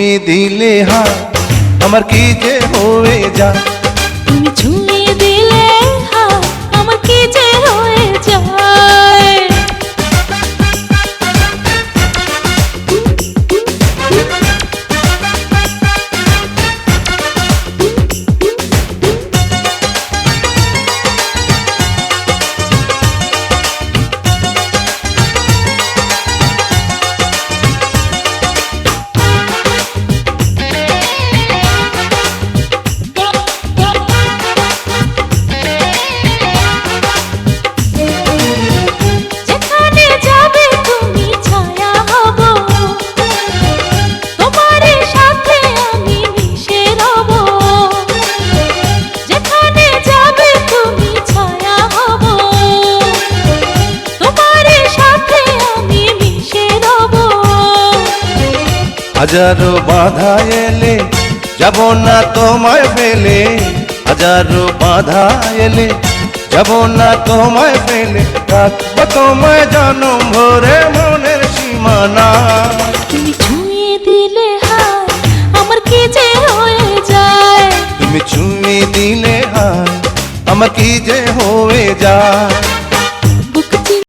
তুমি ছুঁয়ে দিলে হাত আমার কি যে হয়ে যায় হাজারো বাধা এলে যাব না তোমায় ফেলে। হাজারো বাধা এলে যাব না তোমায় ফেলে। রাখব তোমায় জানো ভরে মনের সীমানা। তুমি ছুঁয়ে দিলে হাত আমার কি যে হয়ে যায়? তুমি ছুঁয়ে দিলে হায় আমার কি যে হয়ে যায়?